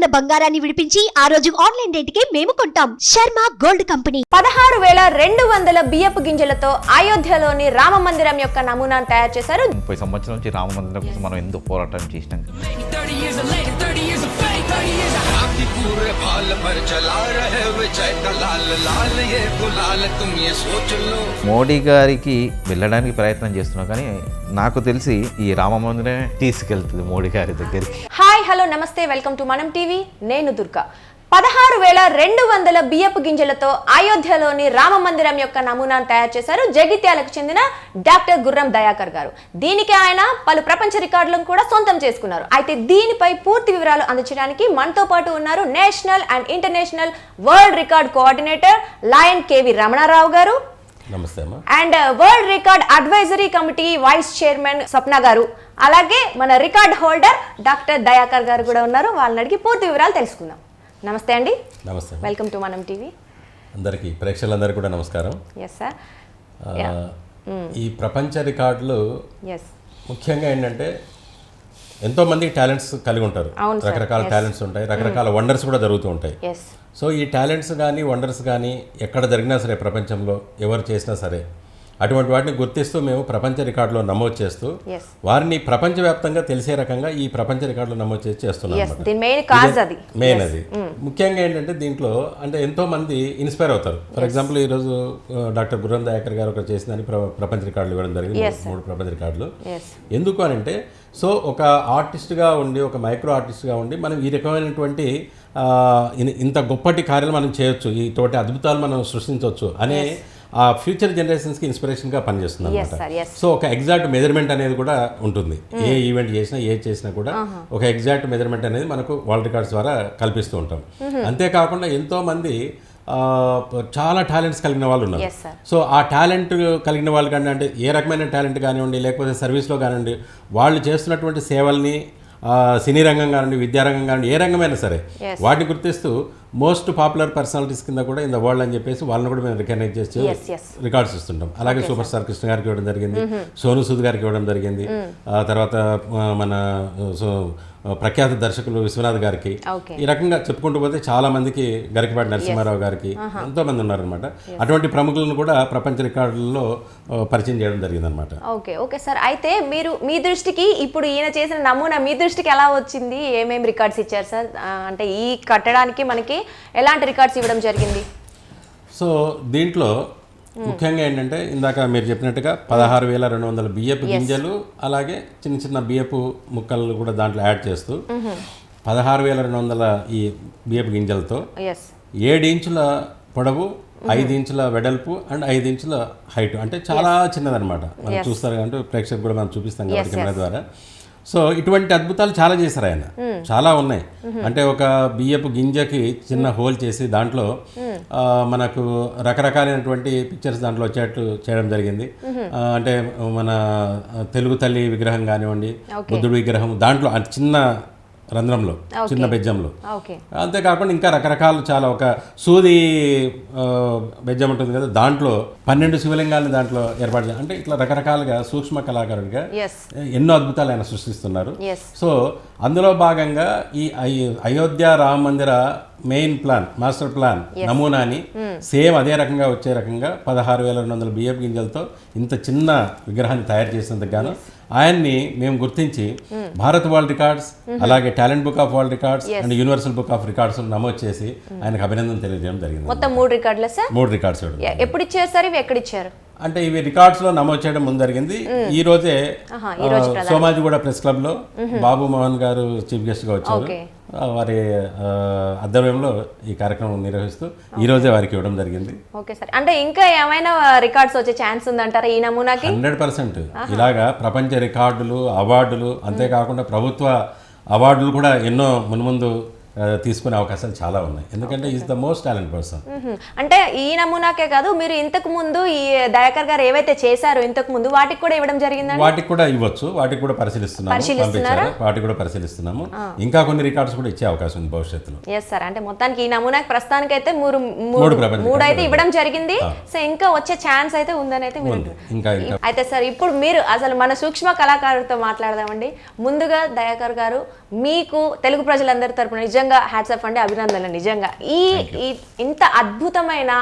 ఉన్న బంగారాన్ని విడిపించి ఆ రోజు ఆన్లైన్ రేటుకే మేము కొంటాం. Sharma gold company. పదహారు వేల రెండు వందల బియ్యపు గింజలతో అయోధ్యలోని రామ మందిరం యొక్క నమూనాను తయారు చేశారు. ముప్పై సంవత్సరం నుంచి రామ మందిరం కోసం మనం ఎందుకు పోరాటం చేసినాం? మోడీ గారికి వెళ్ళడానికి ప్రయత్నం చేస్తున్నాం కానీ నాకు తెలిసి ఈ రామ మందిరమే తీసుకెళ్తుంది మోడీ గారి దగ్గరికి. హలో నమస్తే వెల్కమ్ టు మనం టీవీ. నేను దుర్గా. పదహారు వేల రెండు వందల బియ్యపు గింజలతో అయోధ్యలోని రామ మందిరం యొక్క నమూనాను తయారు చేశారు జగిత్యాలకు చెందిన డాక్టర్ గుర్రం దయాకర్ గారు. దీనికి ఆయన పలు ప్రపంచ రికార్డులను కూడా సొంతం చేసుకున్నారు. అయితే దీనిపై పూర్తి వివరాలు అందించడానికి మనతో పాటు ఉన్నారు national and international world record coordinator lion K V Ramanarao గారు. నమస్తే and world record advisory committee vice chairman Swapna గారు. అలాగే మన రికార్డ్ హోల్డర్ డాక్టర్ దయాకర్ గారు కూడా ఉన్నారు. వాళ్ళని అడిగి పూర్తి వివరాలు తెలుసుకుందాం. నమస్తే అండి. నమస్తే. వెల్కమ్ టు మనం టీవీ అందరికీ ప్రేక్షకులందరికీ కూడా నమస్కారం. ఎస్ సార్ ఆ, ఈ ప్రపంచ రికార్డులు ఎస్ ముఖ్యంగా ఏంటంటే ఎంతో మంది టాలెంట్స్ కలిగి ఉంటారు. రకరకాల. టాలెంట్స్ ఉంటాయి. రకరకాల వండర్స్ కూడా జరుగుతూ ఉంటాయి. సో ఈ టాలెంట్స్ కానీ వండర్స్ కానీ ఎక్కడ జరిగినా సరే ప్రపంచంలో ఎవరు చేసినా సరే అటువంటి వాటిని గుర్తిస్తూ మేము ప్రపంచ రికార్డులో నమోదు చేస్తూ. వారిని ప్రపంచవ్యాప్తంగా తెలిసే రకంగా ఈ ప్రపంచ రికార్డులో నమోదు చేసి చేస్తున్నాం మెయిన్ అది. అది. ముఖ్యంగా ఏంటంటే దీంట్లో అంటే ఎంతో మంది ఇన్స్పైర్ అవుతారు. ఫర్ ఎగ్జాంపుల్ ఈరోజు డాక్టర్ గుర్రం దయాకర్ గారు ఒకటి చేసిందని ప్ర- ప్రపంచ రికార్డులు ఇవ్వడం జరిగింది. మూడు ప్రపంచ రికార్డులు. ఎందుకు అని అంటే సో ఒక ఆర్టిస్ట్గా ఉండి ఒక మైక్రో ఆర్టిస్ట్గా ఉండి మనం ఈ రకమైనటువంటి ఇంత గొప్పటి కార్యాలు మనం చేయొచ్చు ఈ తోటి అద్భుతాలు మనం సృష్టించవచ్చు అనే ఆ ఫ్యూచర్ జనరేషన్స్కి ఇన్స్పిరేషన్గా పనిచేస్తుంది అనమాట. సో ఒక ఎగ్జాక్ట్ మెజర్మెంట్ అనేది కూడా ఉంటుంది. ఏ ఈవెంట్ చేసినా ఏ చేసినా కూడా ఒక ఎగ్జాక్ట్ మెజర్మెంట్ అనేది మనకు వరల్డ్ రికార్డ్స్ ద్వారా కల్పిస్తూ ఉంటాం. అంతేకాకుండా ఎంతో మంది ఆ, చాలా టాలెంట్స్ కలిగిన వాళ్ళు ఉన్నారు. సో ఆ టాలెంట్ కలిగిన వాళ్ళు కానీ అంటే ఏ రకమైన టాలెంట్ కానివ్వండి లేకపోతే సర్వీస్లో కానివ్వండి వాళ్ళు చేస్తున్నటువంటి సేవల్ని సినీ రంగం కానివ్వండి విద్యారంగం కానివ్వండి ఏ రంగమైనా సరే. వాటిని గుర్తిస్తూ మోస్ట్ పాపులర్ పర్సనాలిటీస్ కింద కూడా ఇన్ ద వరల్డ్ అని చెప్పేసి వాళ్ళని కూడా మేము రికగ్నైజ్ చేసి. రికార్డ్స్ ఇస్తుంటాం అలాగే సూపర్ స్టార్ కృష్ణ గారికి ఇవ్వడం జరిగింది సోను సూద్ గారికి ఇవ్వడం జరిగింది ఆ తర్వాత మన ప్రఖ్యాత దర్శకులు విశ్వనాథ్ గారికి. ఈ రకంగా చెప్పుకుంటూ పోతే చాలా మందికి గరికపాటి నరసింహారావు గారికి ఎంతో మంది ఉన్నారనమాట అటువంటి ప్రముఖులను కూడా ప్రపంచ రికార్డుల్లో పరిచయం చేయడం జరిగిందనమాట ఓకే ఓకే సార్. అయితే మీరు మీ దృష్టికి ఇప్పుడు ఈయన చేసిన నమూనా మీ దృష్టికి ఎలా వచ్చింది? ఏమేమి రికార్డ్స్ ఇచ్చారు సార్? అంటే ఈ కట్టడానికి మనకి ఎలాంటి రికార్డ్స్ ఇవ్వడం జరిగింది? సో దీంట్లో ముఖ్యంగా ఏంటంటే ఇందాక మీరు చెప్పినట్టుగా పదహారు వేల రెండు వందల బియ్యపు గింజలు అలాగే చిన్న చిన్న బియ్యపు ముక్కలు కూడా దాంట్లో యాడ్ చేస్తూ పదహారు వేల రెండు వందల ఈ బియ్యపు గింజలతో ఏడు ఇంచుల పొడవు ఐదు ఇంచుల వెడల్పు అండ్ ఐదు ఇంచుల హైట్. అంటే చాలా చిన్నదన్నమాట. మనం చూస్తారు అంటే ప్రేక్షకులు కూడా మనం చూపిస్తాం కాబట్టి కెమెరా ద్వారా. సో ఇటువంటి అద్భుతాలు చాలా చేశారు ఆయన. చాలా ఉన్నాయి. అంటే ఒక బియ్యపు గింజకి చిన్న హోల్ చేసి దాంట్లో మనకు రకరకాలైనటువంటి పిక్చర్స్ దాంట్లో వచ్చేట్టు చేయడం జరిగింది. అంటే మన తెలుగు తల్లి విగ్రహం కానివ్వండి బుద్ధుడి విగ్రహం దాంట్లో చిన్న రంధ్రంలో చిన్న బెజ్జంలో. అంతేకాకుండా ఇంకా రకరకాలు చాలా ఒక సూది బెజ్జం ఉంటుంది కదా దాంట్లో పన్నెండు శివలింగాలను దాంట్లో ఏర్పాటు చేయాలి అంటే ఇట్లా రకరకాలుగా సూక్ష్మ కళాకారుడిగా ఎన్నో అద్భుతాలు ఆయన సృష్టిస్తున్నారు. సో అందులో భాగంగా ఈ అయో- అయోధ్య రామ మందిర మెయిన్ ప్లాన్ మాస్టర్ ప్లాన్ నమూనాని సేమ్ అదే రకంగా వచ్చే రకంగా పదహారు వేల రెండు వందల బియ్యపు గింజలతో ఇంత చిన్న విగ్రహాన్ని తయారు చేసినందుకు గాను ఆయన్ని మేము గుర్తించి భారత్ వరల్డ్ రికార్డ్స్ అలాగే talent book of world records and universal book of records నమోదు చేసి ఆయనకు అభినందన తెలియజేయడం జరిగింది. మొత్తం మూడు రికార్డులే సార్? మూడు రికార్డ్స్ ఎప్పుడు ఇచ్చారు సార్? ఇవి ఎక్కడ ఇచ్చారు? అంటే ఇవి రికార్డ్స్లో నమోదు చేయడం ముందు జరిగింది. ఈ రోజే సోమాజిగూడ ప్రెస్ క్లబ్లో బాబు మోహన్ గారు చీఫ్ గెస్ట్గా వచ్చారు వారి ఆధ్వర్యంలో ఈ కార్యక్రమం నిర్వహిస్తూ ఈ రోజే వారికి ఇవ్వడం జరిగింది. Okay sir. అంటే ఇంకా ఏమైనా రికార్డ్స్ వచ్చే ఛాన్స్ ఉందంటారా ఈ నమూనాకి? Hundred percent. ఇలాగా ప్రపంచ రికార్డులు అవార్డులు అంతేకాకుండా ప్రభుత్వ అవార్డులు కూడా ఎన్నో మున్ముందు తీసుకునే అవకాశాలు చాలా ఉన్నాయి. ఎందుకంటే is the most talent person. అంటే ఈ నమూనాకే కాదు మీరు ఇంతకు ముందు ఈ దయాకర్ గారు ఏవైతే చేశారో ఇంతకు ముందు వాటికి కూడా ఇవ్వడం జరిగిందండి? వాటికి కూడా ఇవ్వచ్చు. వాటికి కూడా పరిశీలిస్తున్నాము వాటికి కూడా పరిశీలిస్తున్నాము. ఇంకా కొన్ని రికార్డ్స్ కూడా ఇచ్చే అవకాశం ఉంది భవిష్యత్తులో. ఎస్ సార్ అంటే మొత్తానికి ఈ నమూనాకి ప్రస్తుతానికి అయితే మూడు మూడు అయితే ఇవ్వడం జరిగింది. సో ఇంకా వచ్చే ఛాన్స్ అయితే ఉందని అయితే ఇంకా అయితే సార్ ఇప్పుడు మీరు అసలు మన సూక్ష్మ కళాకారుడితో మాట్లాడదామండి. ముందుగా దయాకర్ గారు మీకు తెలుగు ప్రజలందరి తరపున నిజంగా నిజంగా హ్యాట్సప్ అండి అభినందనలు నిజంగా. ఈ ఇంత అద్భుతమైన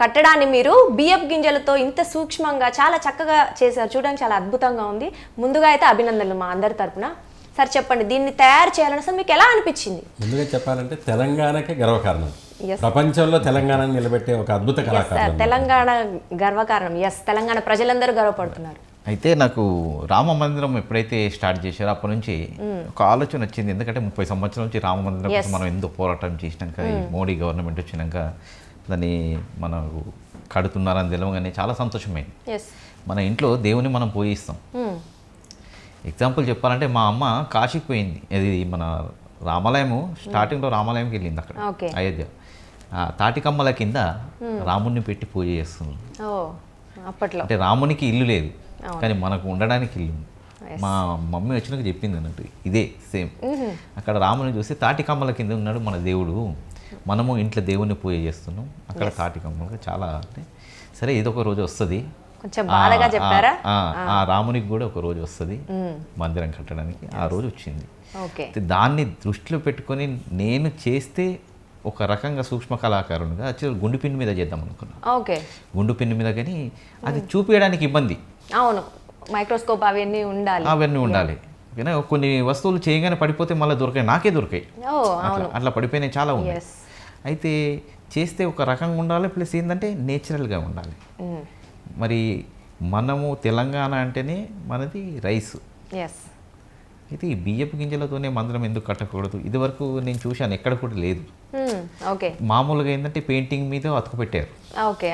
కట్టడాన్ని మీరు బియ్యపు గింజలతో ఇంత సూక్ష్మంగా చాలా చక్కగా చేశారు. చూడడానికి చాలా అద్భుతంగా ఉంది. ముందుగా అయితే అభినందనలు మా అందరి తరపున. సార్ చెప్పండి దీన్ని తయారు చేయాలని అసలు మీకు ఎలా అనిపించింది? ముందుగా చెప్పాలంటే తెలంగాణకే గర్వకారణం. ప్రపంచంలో తెలంగాణను నిలబెట్టే ఒక అద్భుత సార్ కళాకారులు తెలంగాణ గర్వకారణం. ఎస్ తెలంగాణ ప్రజలందరూ గర్వపడుతున్నారు. అయితే నాకు రామ మందిరం ఎప్పుడైతే స్టార్ట్ చేశారో అప్పటి నుంచి ఒక ఆలోచన వచ్చింది. ఎందుకంటే ముప్పై సంవత్సరాల నుంచి రామ మందిరం కోసం. మనం ఎంతో పోరాటం చేసినాక ఈ మోడీ గవర్నమెంట్ వచ్చినాక దాన్ని మనకు కడుతున్నారని తెలియగానే చాలా సంతోషమైంది. మన ఇంట్లో దేవుని మనం పూజిస్తాం ఎగ్జాంపుల్ చెప్పాలంటే మా అమ్మ కాశీకి పోయింది. అది మన రామాలయము స్టార్టింగ్లో రామాలయంకి వెళ్ళింది అక్కడ. అయోధ్య. ఆ తాటికమ్మల కింద రాముడిని పెట్టి పూజ చేస్తుంది. అప్పట్లో. అంటే రామునికి ఇల్లు లేదు. కానీ మనకు ఉండడానికి ఇల్లు. మా మమ్మీ వచ్చినాక చెప్పింది అన్నట్టు ఇదే సేమ్. అక్కడ రాముని చూసి తాటికమ్మల కింద ఉన్నాడు మన దేవుడు. మనము ఇంట్లో దేవుని పూజ చేస్తున్నాం. అక్కడ తాటికమ్మలు చాలా అంటే సరే ఏదో ఒక రోజు వస్తుంది. కొంచెం బాధగా చెప్పారా? ఆ, రామునికి కూడా ఒక రోజు వస్తుంది మందిరం కట్టడానికి. ఆ రోజు వచ్చింది. దాన్ని దృష్టిలో పెట్టుకొని నేను చేస్తే ఒక రకంగా సూక్ష్మ కళాకారునిగా యాక్చువల్ గుండు పిన్ మీద చేద్దాం అనుకున్నాను గుండు పిన్ మీద కానీ అది చూపించడానికి ఇబ్బంది. అవును మైక్రోస్కోప్ అవన్నీ ఉండాలి. అవన్నీ ఉండాలి. కానీ కొన్ని వస్తువులు చేయగానే పడిపోతే మళ్ళీ దొరికాయి నాకే దొరికాయి. అట్లా పడిపోయినాయి చాలా ఉన్నాయి. అయితే చేస్తే ఒక రకంగా ఉండాలి ప్లస్ ఏంటంటే నేచురల్గా ఉండాలి. మరి మనము తెలంగాణ అంటేనే మనది రైస్. అయితే ఈ బియ్యపు గింజలతోనే మందిరం ఎందుకు కట్టకూడదు? ఇదివరకు నేను చూశాను ఎక్కడ కూడా లేదు. ఓకే. మామూలుగా ఏంటంటే పెయింటింగ్ మీద అతుకు పెట్టారు ఓకే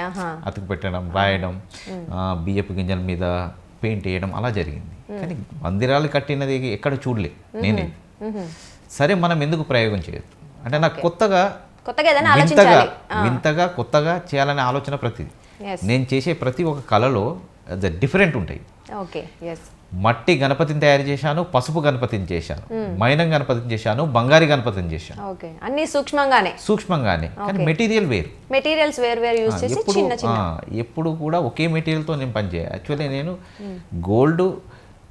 అతుకు పెట్టడం రాయడం బియ్యపు గింజల మీద పెయింట్ వేయడం అలా జరిగింది. కానీ మందిరాలు కట్టినది ఎక్కడ చూడలే నేనే. సరే మనం ఎందుకు ప్రయోగం చేయొద్దు? అంటే నాకు కొత్తగా వింతగా వింతగా కొత్తగా చేయాలనే ఆలోచన ప్రతిది. నేను చేసే ప్రతి ఒక్క కళలో డిఫరెంట్ ఉంటాయి. ఓకే మట్టి గణపతిని తయారు చేశాను పసుపు గణపతిని చేశాను మైనం గణపతిని చేశాను బంగారి గణపతిని చేశాను. ఓకే. అన్ని సూక్ష్మంగానే? సూక్ష్మంగానే. కానీ. మెటీరియల్ వేరు. మెటీరియల్స్ వేరు వేరు యూజ్ చేసి ఎప్పుడు చిన్న చిన్న. ఎప్పుడు కూడా ఒకే మెటీరియల్తో నేను పనిచేయాలి యాక్చువల్లీ నేను గోల్డ్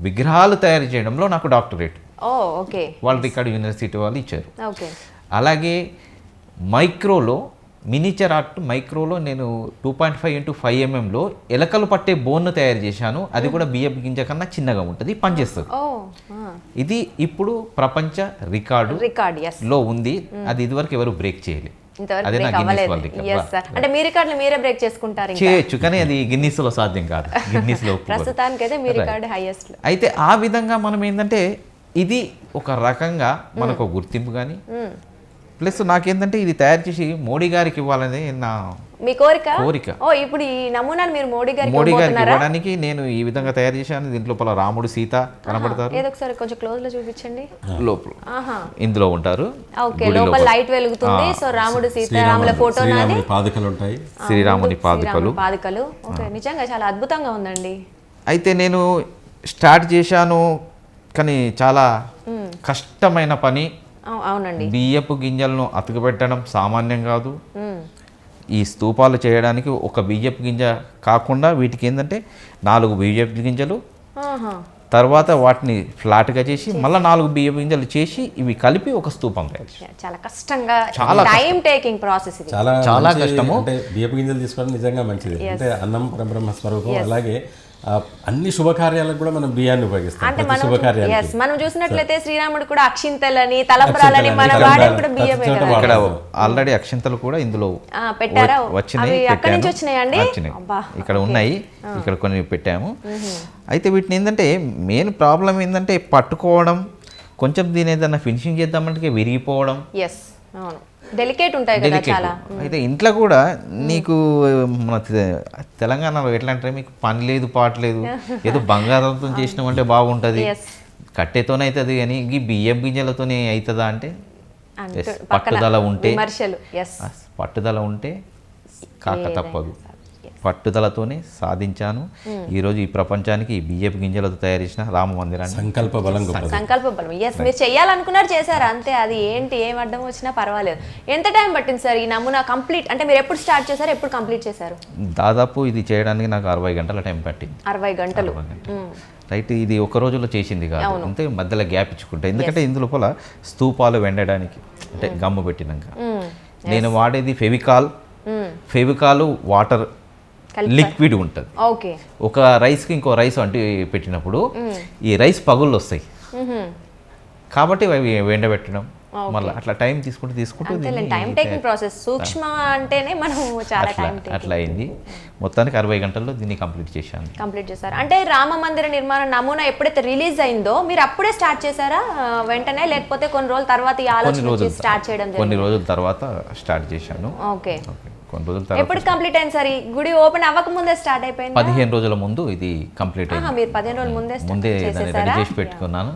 విగ్రహాలు తయారు చేయడంలో నాకు డాక్టరేట్. ఓకే. వాళ్ళు రికార్డ్ యూనివర్సిటీ వాళ్ళు ఇచ్చారు. అలాగే మైక్రోలో మినిచర్ ఆర్ట్ మైక్రోలో నేను two point five into five ఎంఎంలో ఎలకలు పట్టే బోన్ను తయారు చేశాను. అది కూడా బియ్యపు గింజ కన్నా చిన్నగా ఉంటుంది పనిచేస్తుంది. ఇది ఇప్పుడు ప్రపంచ రికార్డు లో ఉంది. అది ఇదివరకు ఎవరు బ్రేక్ చేయలేదు. అంటే మీ రికార్డులు మీరే బ్రేక్ చేసుకుంటారు చేయొచ్చు కానీ అది గిన్నీస్లో సాధ్యం కాదు. గిన్నీస్లో ఒప్పుకోరు. ప్రస్తుతానికైతే మీ Right. రికార్డు హైయెస్ట్ అయితే ఆ విధంగా మనం ఏంటంటే ఇది ఒక రకంగా మనకు ఒక గుర్తింపు కానీ ప్లస్ నాకేంటంటే ఇది తయారు చేసి మోడీ గారికి ఇవ్వాలని నా మీ కోరిక? కోరిక. ఓ ఇప్పుడు ఈ నమూనాను మీరు మోడీ గారికి మోడీ గారికి ఇవ్వడానికి నేను ఈ విధంగా తయారు చేశాను. దీంట్లో పల రాముడు సీత కనబడతారు. ఏదో ఒకసారి కొంచెం క్లోజ్లో చూపించండి. లోపల. ఆహా. ఇందులో ఉంటారు. ఓకే లోపల లోపల. లైట్ వెలుగుతుంది. సో రాముడు సీతారాముల ఫోటో నాది. శ్రీరాముని పాదుకలు ఉంటాయి శ్రీరాముని పాదుకలు. పాదుకలు. ఓకే నిజంగా చాలా అద్భుతంగా ఉందండి. అయితే నేను స్టార్ట్ చేశాను కానీ చాలా కష్టమైన పని. అవునండి బియ్యపు గింజలను అతుకుపెట్టడం సామాన్యం కాదు. ఈ స్తూపాలు చేయడానికి ఒక బియ్యపు గింజ కాకుండా వీటికి ఏంటంటే నాలుగు బియ్యపు గింజలు ఆహా. తర్వాత వాటిని ఫ్లాట్గా చేసి మళ్ళీ నాలుగు బియ్యపు గింజలు చేసి ఇవి కలిపి ఒక స్తూపం తయారు చేశాను. చాలా కష్టంగా చాలా టైం టేకింగ్ ప్రాసెస్ ఇది చాలా చాలా కష్టము. అంటే బియ్యపు గింజలు తీసుకోవడం నిజంగా మంచిది అంటే అన్నం పరబ్రహ్మ స్వరూపం అలాగే అన్ని శుభకార్యాలకు కూడా మనం బియ్యాన్ని ఉపయోగిస్తాం అంటే మనం శుభకార్యానికి. yes, మనం చూసినట్లయితే శ్రీరాముడు కూడా అక్షింతలని తలంబ్రాలని అక్షింతలని, మన తలంబ్రాలు, వాడే కూడా బియ్యమే ప్రతి చోట కదా. ఇక్కడ. ఆల్రెడీ అక్షింతలు కూడా ఇందులో పెట్టారా? వచ్చినాయి అక్కడి నుంచి. వచ్చినాయండి? ఇక్కడ ఉన్నాయి ఇక్కడ కొన్ని పెట్టాము. అయితే వీటిని ఏంటంటే మెయిన్ ప్రాబ్లం ఏంటంటే పట్టుకోవడం కొంచెం దీని ఏదైనా ఫినిషింగ్ చేద్దామంటే విరిగిపోవడం. ఎస్ అవును. డెలికేట్ ఉంటాయి కదా చాలా. అయితే ఇంట్లో కూడా నీకు మన తెలంగాణలో ఎట్లా అంటే మీకు పని లేదు పాట లేదు? ఏదో బంగారంతో చేసినామంటే బాగుంటుంది. కట్టెతోనే అవుతుంది కానీ ఈ బియ్యం గింజలతోనే అవుతుందా అంటే? పట్టుదల ఉంటే? పట్టుదల ఉంటే కాక తప్పదు. పట్టుదలతోనే సాధించాను. ఈరోజు ఈ ప్రపంచానికి బియ్యపు గింజలతో తయారు చేసిన రామ మందిరాన్ని సంకల్ప బలం సంకల్ప బలం. ఎస్ మీరు చేయాలనుకున్నారు చేశారు. అంతే అది ఏంటి ఏం అడ్డం వచ్చినా పర్వాలేదు. ఎంత టైం పట్టింది సార్ ఈ నమూనా కంప్లీట్ అంటే మీరు ఎప్పుడు స్టార్ట్ చేశారు ఎప్పుడు కంప్లీట్ చేశారు? దాదాపు ఇది చేయడానికి నాకు అరవై గంటల టైం పట్టింది. అరవై గంటలు. రైట్ ఇది ఒక రోజులో చేసింది కాదు. అంతే మధ్యలో గ్యాప్ ఇచ్చుకుంటా. ఎందుకంటే ఇందు లోపల స్తూపాలు వెండడానికి అంటే గమ్ము పెట్టినాక. నేను వాడేది ఫెవికాల్. ఫెవికాల్ వాటర్ లిక్విడ్ ఉంటుంది. ఓకే. ఒక రైస్కి ఇంకో రైస్ అంటే పెట్టినప్పుడు ఈ రైస్ పగుళ్ళు వస్తాయి కాబట్టి ఎండబెట్టడం మళ్ళీ అట్లా టైం తీసుకుంటూ తీసుకుంటూ టైం టేకింగ్ ప్రాసెస్ సూక్ష్మ అంటేనే మనం చాలా టైం అట్లా అయింది. మొత్తానికి అరవై గంటల్లో దీన్ని కంప్లీట్ చేశాను. కంప్లీట్ చేశారు. అంటే రామ మందిర నిర్మాణ నమూనా ఎప్పుడైతే రిలీజ్ అయిందో మీరు అప్పుడే స్టార్ట్ చేశారా? వెంటనే లేకపోతే కొన్ని రోజుల తర్వాత ఈ ఆలోచన స్టార్ట్ చేయడం కొన్ని రోజుల తర్వాత స్టార్ట్ చేశాను. ఓకే. కొన్ని రోజుల తర్వాత ఎప్పుడు కంప్లీట్ అయింది సార్? గుడి ఓపెన్ అవ్వక ముందే స్టార్ట్ అయిపోయింది? పదిహేను రోజుల ముందు ఇది కంప్లీట్ అయింది. మీరు పదిహేను రోజుల ముందే ముందే రెడీ? చేసి పెట్టుకున్నాను.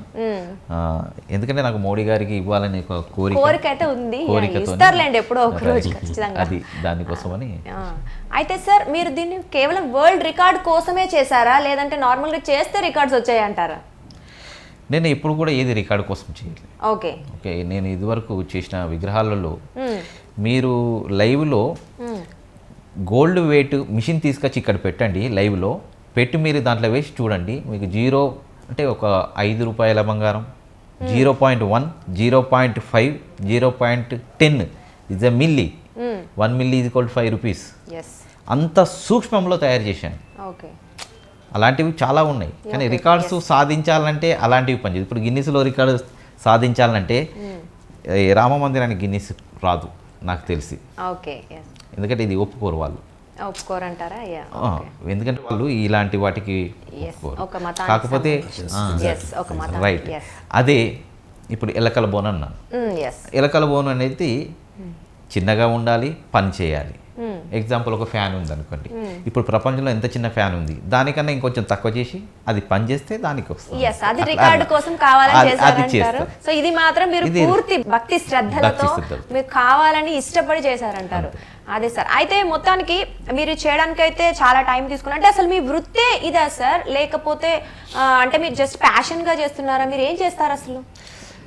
ఎందుకంటే నాకు మోడీ గారికి ఇవ్వాలని ఒక కోరిక. కోరిక అయితే ఉంది ఇస్తారులేండి ఎప్పుడో ఒక రోజు. ఖచ్చితంగా. అది దానికోసమని. అయితే సార్ మీరు దీన్ని కేవలం వరల్డ్ రికార్డ్ కోసమే చేశారా? లేదంటే నార్మల్గా చేస్తే రికార్డ్స్ వచ్చాయి అంటారా నేను ఎప్పుడు కూడా ఏది రికార్డు కోసం చేయలేదు ఓకే. ఓకే నేను ఇదివరకు చేసిన విగ్రహాలలో మీరు లైవ్లో గోల్డ్ వెయిట్ మిషన్ తీసుకొచ్చి ఇక్కడ పెట్టండి లైవ్లో. పెట్టి మీరు దాంట్లో వేసి చూడండి. మీకు జీరో అంటే ఒక ఐదు రూపాయల బంగారం. Zero point one zero point five zero point ten is a milli one milli ఇది ఈక్వల్ ఫైవ్ రూపీస్ అంత సూక్ష్మంలో తయారు చేశాను. ఓకే అలాంటివి చాలా ఉన్నాయి. కానీ రికార్డ్స్ సాధించాలంటే అలాంటివి పనిచేయదు ఇప్పుడు గిన్నిస్లో రికార్డు సాధించాలంటే ఈ రామ మందిరానికి గిన్నిస్ రాదు నాకు తెలిసి. ఎందుకంటే ఇది ఒప్పుకోరు వాళ్ళు. ఒప్పుకోరంటారా? ఎందుకంటే వాళ్ళు ఇలాంటి వాటికి కాకపోతే రైట్. అదే ఇప్పుడు ఎలకల బోన్ అన్నాను. ఎలకల బోన్ అనేది చిన్నగా ఉండాలి పని చేయాలి. ఎగ్జాంపుల్ ఒక ఫ్యాన్ ఉంది అనుకోండి ఇప్పుడు ప్రపంచంలో ఎంత చిన్న ఫ్యాన్ ఉంది. దానికన్నా ఇంకొంచెం తక్కువ చేసి అది పని చేస్తే దానికి వస్తుంది. అది రికార్డు కోసం కావాలని. సో ఇది మాత్రం మీరు పూర్తి భక్తి శ్రద్ధలతో. మీరు కావాలని ఇష్టపడి చేశారంటారు. అదే సార్. అయితే మొత్తానికి మీరు చేయడానికి అయితే చాలా టైం తీసుకున్నారు. అంటే అసలు మీ వృత్తే ఇదా సార్? లేకపోతే అంటే మీరు జస్ట్ ప్యాషన్గా చేస్తున్నారా? మీరు ఏం చేస్తారు అసలు?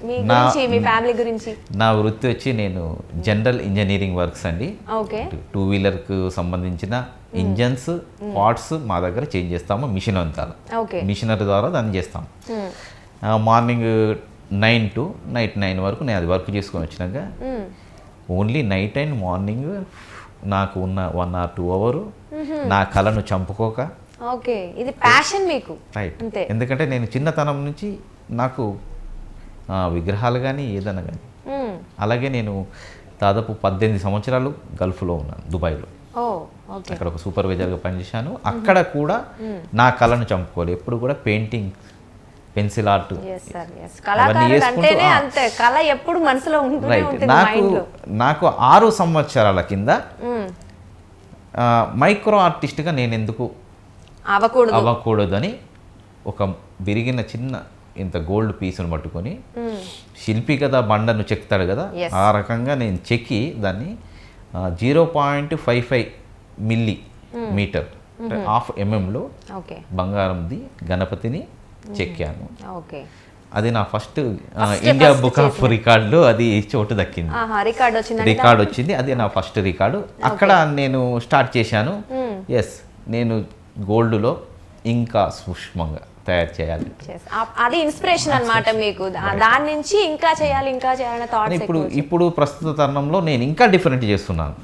మీ గురించి మీ ఫ్యామిలీ గురించి. నా వృత్తి వచ్చి నేను జనరల్ ఇంజనీరింగ్ వర్క్స్ అండి. ఓకే. టూ వీలర్కు సంబంధించిన ఇంజన్స్ పార్ట్స్ మా దగ్గర చేంజ్ చేస్తాము. మిషన్ అంతా. ఓకే. మిషనరీ ద్వారా దాన్ని చేస్తాం morning nine to night nine వరకు నేను అది వర్క్ చేసుకొని వచ్చినాక ఓన్లీ నైట్ అండ్ మార్నింగ్ నాకు ఉన్న వన్ ఆర్ టూ అవర్. నా కళను చంపుకోక. ఓకే. ఇది ప్యాషన్ మీకు. రైట్ ఎందుకంటే నేను చిన్నతనం నుంచి నాకు విగ్రహాలు కానీ ఏదైనా కానీ. అలాగే నేను దాదాపు పద్దెనిమిది సంవత్సరాలు గల్ఫ్లో ఉన్నాను దుబాయ్లో. అక్కడ ఒక సూపర్వైజర్గా పనిచేశాను. అక్కడ కూడా నా కళను చంపుకోవాలి. ఎప్పుడు కూడా పెయింటింగ్ పెన్సిల్ ఆర్ట్. కళ ఎప్పుడు మనసులో ఉంటుంది నాకు నాకు ఆరు సంవత్సరాల కింద మైక్రో ఆర్టిస్ట్గా నేను ఎందుకు అవ్వకూడదు అవ్వకూడదని ఒక విరిగిన చిన్న ఇంత గోల్డ్ పీస్ను పట్టుకొని శిల్పి కదా బండను చెక్తాడు కదా. ఆ రకంగా నేను చెక్కి దాన్ని zero point five five millimetre half ఎంఎంలో బంగారంది గణపతిని చెక్కాను ఓకే అది నా ఫస్ట్ ఇండియా బుక్ ఆఫ్ రికార్డులో అది చోటు దక్కింది. రికార్డ్ రికార్డ్ వచ్చింది అది నా ఫస్ట్ రికార్డు అక్కడ నేను స్టార్ట్ చేశాను. ఎస్ నేను గోల్డ్లో ఇంకా సూక్ష్మంగా తయారు చేయాలి. అది ఇన్స్పిరేషన్ అన్నమాట మీకు. దాని నుంచి ఇంకా చేయాలి ఇంకా చేయాలనే థాట్స్ ఇప్పుడు ఇప్పుడు ప్రస్తుత తరుణంలో నేను ఇంకా డిఫరెంట్ చేస్తున్నాను.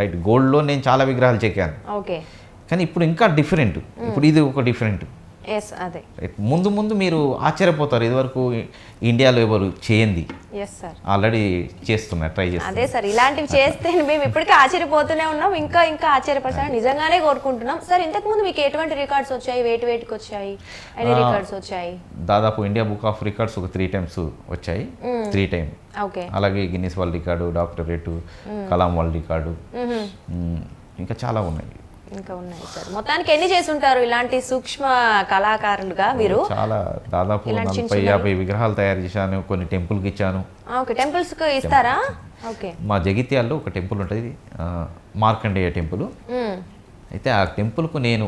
రైట్ గోల్డ్లో నేను చాలా విగ్రహాలు చెక్కాను. ఓకే కానీ ఇప్పుడు ఇంకా డిఫరెంట్ ఇప్పుడు ఇది ఒక డిఫరెంట్ ఎస్ అదే. ముందు ముందు మీరు ఆశ్చర్యపోతారు. ఇదివరకు ఇండియాలో ఎవరు చేయండి ఆల్రెడీ చేస్తున్నారు ట్రై చేస్తున్నారు. అదే సార్ ఇలాంటివి చేస్తే మేము ఇప్పటికీ ఆశ్చర్యపోతూనే ఉన్నాం. ఇంకా ఇంకా ఆశ్చర్యపరచాలని నిజంగానే కోరుకుంటున్నాం. సార్ ఇంతకు ముందు మీకు ఎటువంటి రికార్డ్స్ వచ్చాయి? వేటి వేటికి వచ్చాయి? ఎన్ని రికార్డ్స్ వచ్చాయి? దాదాపు ఇండియా బుక్ ఆఫ్ రికార్డ్స్ ఒక త్రీ టైమ్స్ వచ్చాయి. త్రీ టైం ఓకే అలాగే Guinness world record doctorate Kalam world record ఇంకా చాలా ఉన్నాయి. ఇంకా ఉన్నాయి సార్. మొత్తానికి ఎన్ని చేసి ఉంటారు ఇలాంటి సూక్ష్మ కళాకారులుగా మీరు? చాలా. దాదాపు నలభై యాభై విగ్రహాలు తయారు చేశాను కొన్ని టెంపుల్కి ఇచ్చాను. ఓకే. టెంపుల్స్కు ఇస్తారా ఓకే. మా జగిత్యాల్లో ఒక టెంపుల్ ఉంటుంది మార్కండేయ టెంపుల్. అయితే ఆ టెంపుల్కు నేను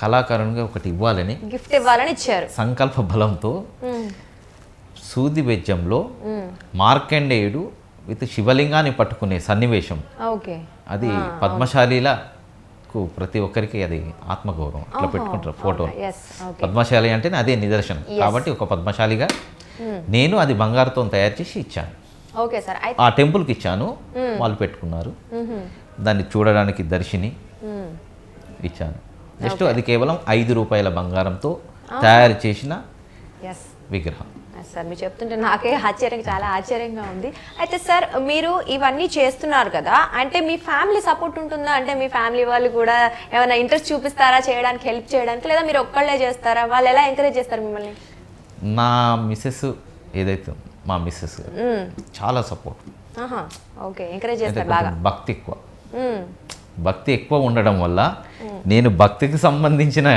కళాకారునిగా ఒకటి ఇవ్వాలని గిఫ్ట్ ఇవ్వాలని ఇచ్చారు. సంకల్ప బలంతో సూది బెజ్జంలో మార్కండేయుడు విత్ శివలింగాన్ని పట్టుకునే సన్నివేశం. ఓకే. అది పద్మశాలిలా కు ప్రతి ఒక్కరికి అది ఆత్మగౌరవం. అట్లా పెట్టుకుంటారు ఫోటో. పద్మశాలి అంటేనే అదే నిదర్శనం. కాబట్టి ఒక పద్మశాలిగా నేను అది బంగారుతో తయారు చేసి ఇచ్చాను. ఓకే సార్ ఆ టెంపుల్కి ఇచ్చాను. వాళ్ళు పెట్టుకున్నారు. దాన్ని చూడడానికి దర్శిని ఇచ్చాను. జస్ట్ అది కేవలం ఐదు రూపాయల బంగారంతో తయారు చేసిన విగ్రహం. సార్ మీరు చెప్తుంటే నాకే ఆశ్చర్యం చాలా ఆశ్చర్యంగా ఉంది. అయితే సార్ మీరు ఇవన్నీ చేస్తున్నారు కదా అంటే మీ ఫ్యామిలీ సపోర్ట్ ఉంటుందా? అంటే మీ ఫ్యామిలీ వాళ్ళు కూడా ఏమైనా ఇంట్రెస్ట్ చూపిస్తారా చేయడానికి హెల్ప్ చేయడానికి? లేదా మీరు ఒక్కళ్ళే చేస్తారా? వాళ్ళు ఎలా ఎంకరేజ్ చేస్తారు మిమ్మల్ని? నా మిస్సెస్ ఏదైతే మా మిస్సెస్ చాలా సపోర్ట్. ఓకే ఎంకరేజ్ చేస్తారు బాగా. భక్తి ఎక్కువ. భక్తి ఎక్కువ ఉండడం వల్ల నేను భక్తికి సంబంధించిన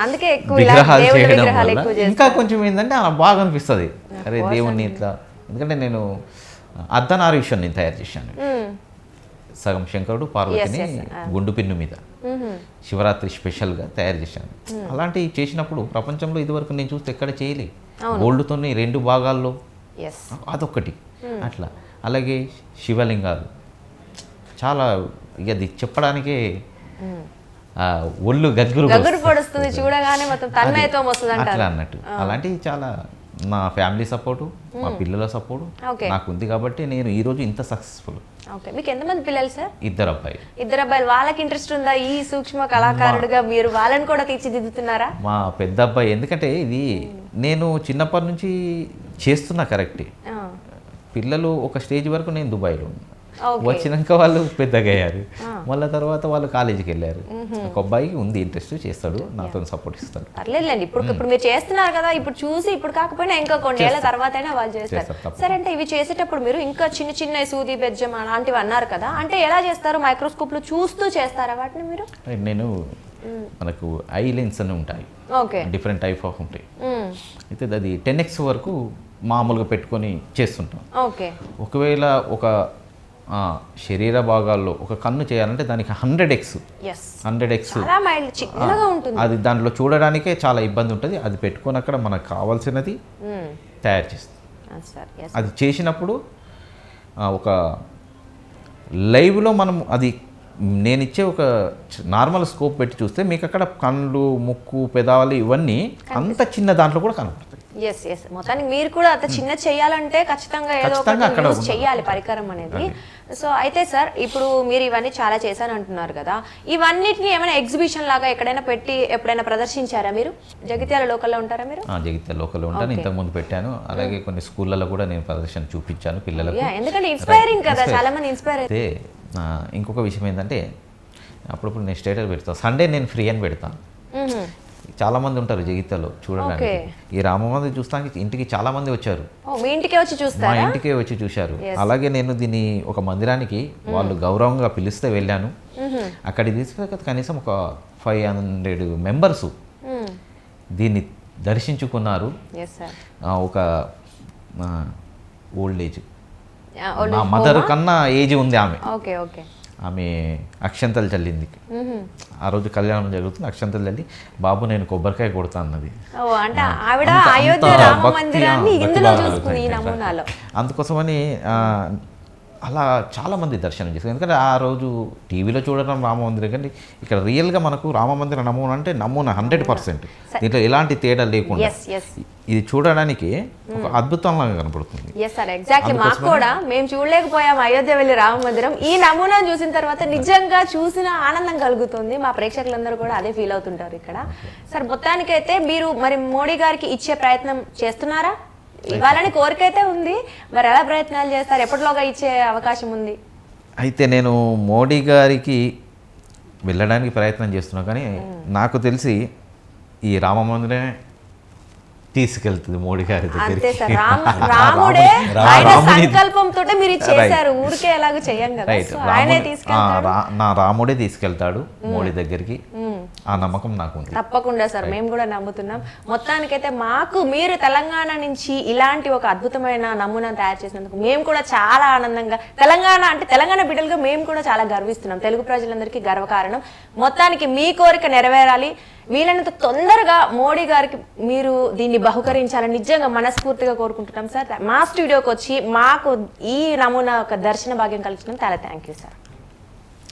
అందుకే ఎక్కువ విగ్రహాలు చేయడం విగ్రహాలు వల్ల ఇంకా కొంచెం ఏంటంటే అలా బాగా అనిపిస్తుంది అరే దేవుణ్ణి ఇట్లా. ఎందుకంటే నేను అర్ధనారీశ్వర్ నేను తయారు చేశాను. సగం శంకరుడు పార్వతిని గుండు పిన్ను మీద. శివరాత్రి స్పెషల్గా తయారు చేశాను. అలాంటివి చేసినప్పుడు ప్రపంచంలో ఇదివరకు నేను చూస్తే ఎక్కడ చేయలే. గోల్డ్తోని రెండు భాగాల్లో. ఎస్ అదొక్కటి. అట్లా. అలాగే శివలింగాలు. చాలా ఇక అది చెప్పడానికే ఒళ్ళు గగ్గురు గగురు పొడుస్తుంది చూడగానే మొత్తం తన్మయత్వం వస్తుంది అట్లా అన్నట్టు. అలాంటివి చాలా నా ఫ్యామిలీ సపోర్టు మా పిల్లల సపోర్టు. నాకు ఉంది కాబట్టి నేను ఈరోజు ఇంత సక్సెస్ఫుల్. ఓకే. మీకు ఎంతమంది పిల్లలు సార్? ఇద్దరు అబ్బాయి ఇద్దరు అబ్బాయిలు. వాళ్ళకి ఇంట్రెస్ట్ ఉందా ఈ సూక్ష్మ కళాకారుడిగా మీరు వాళ్ళని కూడా తీర్చిదిద్దుతున్నారా? మా పెద్ద అబ్బాయి ఎందుకంటే ఇది నేను చిన్నప్పటి నుంచి చేస్తున్నా కరెక్టే. పిల్లలు ఒక స్టేజ్ వరకు నేను దుబాయ్లో. వచ్చినాక వాళ్ళు పెద్దగా అయ్యారు. మళ్ళీ తర్వాత వాళ్ళు కాలేజీకి వెళ్ళారు. ఒక అబ్బాయికి ఉంది ఇంట్రెస్ట్ చేస్తాడు నాతో సపోర్ట్ ఇస్తాడు. పర్లేదులేండి. ఇప్పుడు ఇప్పుడు మీరు చేస్తున్నారు కదా ఇప్పుడు చూసి ఇప్పుడు కాకపోయినా ఇంకా కొన్ని ఏళ్ళ తర్వాత అయినా వాళ్ళు చేస్తారు. సరే అంటే ఇవి చేసేటప్పుడు మీరు ఇంకా చిన్న చిన్న సూది బెజ్జం అలాంటివి అన్నారు కదా అంటే ఎలా చేస్తారు? మైక్రోస్కోప్లో చూస్తూ చేస్తారా వాటిని మీరు? నేను మనకు ఐ లెన్స్ అని ఉంటాయి. ఓకే. డిఫరెంట్ టైప్ ఆఫ్ ఉంటాయి. అయితే అది టెన్ ఎక్స్ వరకు మామూలుగా పెట్టుకొని చేస్తుంటాం. ఓకే. ఒకవేళ ఒక శరీర భాగాల్లో ఒక కన్ను చేయాలంటే దానికి హండ్రెడ్ ఎక్స్ హండ్రెడ్ ఎక్స్ అది దాంట్లో చూడడానికే చాలా ఇబ్బంది ఉంటుంది. అది పెట్టుకొని అక్కడ మనకు కావాల్సినది తయారు చేస్తాం సార్ ఎస్ అది చేసినప్పుడు ఒక లైవ్లో మనం అది నేను ఇచ్చే ఒక నార్మల్ స్కోప్ పెట్టి చూస్తే మీకు అక్కడ కళ్ళు ముక్కు పెదాలు ఇవన్నీ అంత చిన్న దాంట్లో కూడా కనపడతాయి. ఎస్ ఎస్ మొత్తానికి మీరు కూడా అంత చిన్న చేయాలంటే ఖచ్చితంగా ఏదో ఒకటి. చేయాలి పరికరం అనేది. సో అయితే సార్ ఇప్పుడు మీరు ఇవన్నీ చాలా చేశాను అంటున్నారు కదా. ఇవన్నిటిని ఏమైనా ఎగ్జిబిషన్ లాగా ఎక్కడైనా పెట్టి ఎప్పుడైనా ప్రదర్శించారా మీరు? జగిత్యాల లోకల్లో ఉంటారా మీరు? జగిత్యాల లోకల్లో ఉంటాను. ఇంతకుముందు పెట్టాను. అలాగే కొన్ని స్కూళ్ళలో కూడా నేను ప్రదర్శన చూపించాను పిల్లలకు. ఎందుకంటే ఇన్స్పైరింగ్ కదా చాలా మంది ఇన్స్పైర్ అయితే ఇంకొక విషయం ఏంటంటే అప్పుడప్పుడు నేను స్టేటస్ పెడతాను సండే నేను ఫ్రీ అని పెడతాను చాలా మంది ఉంటారు జగిత్యాలో చూడడానికి. ఈ రామమంది చూస్తానికి ఇంటికి చాలా మంది వచ్చారు. మీ ఇంటికే వచ్చి మా చూస్తారా ఇంటికే వచ్చి చూశారు. అలాగే నేను దీన్ని ఒక మందిరానికి వాళ్ళు గౌరవంగా పిలిస్తే వెళ్ళాను. అక్కడికి తీసుకెళ్ళక కనీసం ఒక ఫైవ్ హండ్రెడ్ మెంబర్స్ దీన్ని దర్శించుకున్నారు. ఒక ఓల్డ్ ఏజ్ నా మదర్ కన్నా ఏజ్ ఉంది ఆమె. Okay okay. ఆమె అక్షంతలు చల్లింది. ఆ రోజు కళ్యాణం జరుగుతుంది అక్షంతలు చల్లి బాబు నేను కొబ్బరికాయ కొడతా అన్నది. అందుకోసమని ఆ, అలా చాలా మంది దర్శనం చేస్తారు ఎందుకంటే ఆ రోజు టీవీలో చూడడం రామ మందిరం కానీ ఇక్కడ రియల్గా మనకు రామ మందిర నమూనా అంటే నమూనా హండ్రెడ్ పర్సెంట్. దీంట్లో ఎలాంటి తేడా లేకుండా ఇది చూడడానికి ఒక అద్భుతంలాగా కనపడుతుంది. ఎస్ సార్ ఎగ్జాక్ట్లీ మాకు కూడా మేము చూడలేకపోయాం అయోధ్య వెళ్ళి రామ మందిరం. ఈ నమూనా చూసిన తర్వాత నిజంగా చూసిన ఆనందం కలుగుతుంది. మా ప్రేక్షకులందరూ కూడా అదే ఫీల్ అవుతుంటారు ఇక్కడ. సార్ మొత్తానికైతే మీరు మరి మోడీ గారికి ఇచ్చే ప్రయత్నం చేస్తున్నారా? ఇవ్వాలని కోరిక అయితే ఉంది. మరి ఎలా ప్రయత్నాలు చేస్తారు? ఎప్పటిలోగా ఇచ్చే అవకాశం ఉంది? అయితే నేను మోడీ గారికి వెళ్ళడానికి ప్రయత్నం చేస్తున్నా కానీ నాకు తెలిసి ఈ రామ మందిరమే తీసుకెళ్తుంది మోడీ గారి దగ్గరికి. నా రాముడే తీసుకెళ్తాడు మోడీ దగ్గరికి. ఆ నమ్మకం నాకు ఉంది తప్పకుండా సార్ మేము కూడా నమ్ముతున్నాం. మొత్తానికైతే మాకు మీరు తెలంగాణ నుంచి ఇలాంటి ఒక అద్భుతమైన నమూనా తయారు చేసినందుకు మేము కూడా చాలా ఆనందంగా తెలంగాణ అంటే తెలంగాణ బిడ్డలుగా మేము కూడా చాలా గర్విస్తున్నాం. తెలుగు ప్రజలందరికీ గర్వకారణం. మొత్తానికి మీ కోరిక నెరవేరాలి. వీలైనంత తొందరగా మోడీ గారికి మీరు దీన్ని బహుకరించాలని నిజంగా మనస్ఫూర్తిగా కోరుకుంటున్నాం సార్. మా స్టూడియోకి వచ్చి మాకు ఈ నమూనా ఒక దర్శన భాగ్యం కలిగించడం చాలా థ్యాంక్ యూ సార్.